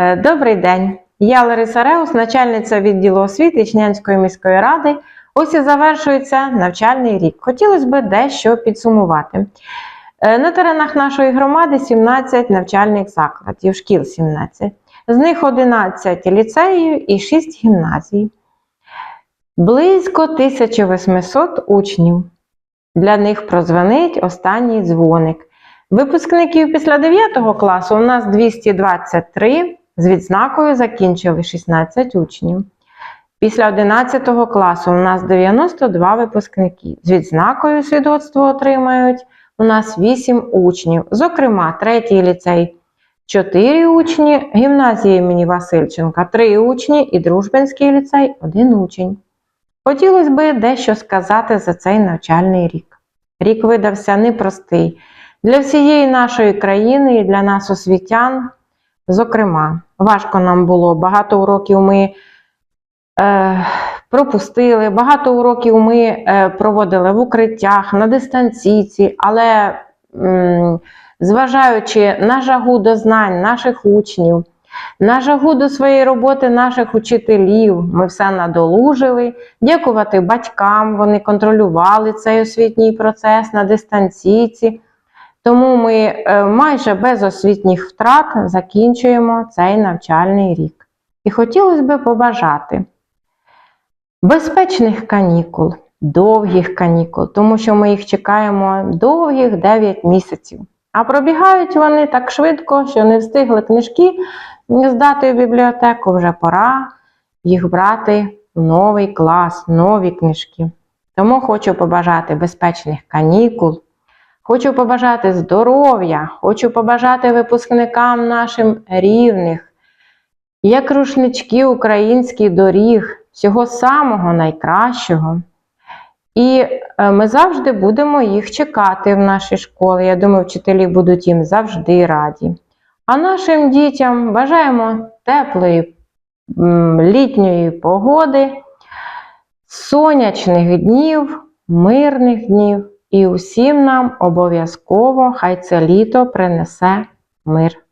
Е, Добрий день. Я Лариса Реус, начальниця відділу освіти Ічнянської міської ради. Ось і завершується навчальний рік. Хотілося б дещо підсумувати. Е, На теренах нашої громади 17 навчальних закладів, шкіл 17. З них 11 ліцеїв і 6 гімназій. Близько 1800 учнів. Для них прозвонить останній дзвоник. Випускників після 9 класу у нас 223, з відзнакою закінчили 16 учнів. Після 11 класу у нас 92 випускники. З відзнакою свідоцтво отримають у нас 8 учнів. Зокрема, третій ліцей 4 учні, гімназія імені Васильченка 3 учні і Дружбинський ліцей 1 учень. Хотілося би дещо сказати за цей навчальний рік. Рік видався непростий для всієї нашої країни і для нас, освітян. Зокрема, важко нам було. Багато уроків ми е, пропустили, багато уроків ми е, проводили в укриттях, на дистанційці, але м, зважаючи на жагу до знань наших учнів, на жагу до своєї роботи наших учителів, ми все надолужили. Дякувати батькам, вони контролювали цей освітній процес на дистанційці. Тому ми е, майже без освітніх втрат закінчуємо цей навчальний рік. І хотілося б побажати безпечних канікул, довгих канікул, тому що ми їх чекаємо довгих 9 місяців. А пробігають вони так швидко, що не встигли книжки здати в бібліотеку, вже пора їх брати в новий клас, нові книжки. Тому хочу побажати безпечних канікул. Хочу побажати здоров'я, хочу побажати випускникам нашим рівних, як рушнички українських доріг, всього самого найкращого. І е, ми завжди будемо їх чекати в нашій школі. Я думаю, вчителі будуть їм завжди раді. А нашим дітям бажаємо теплої літньої погоди, сонячних днів, мирних днів. І усім нам обов'язково хай це літо принесе мир.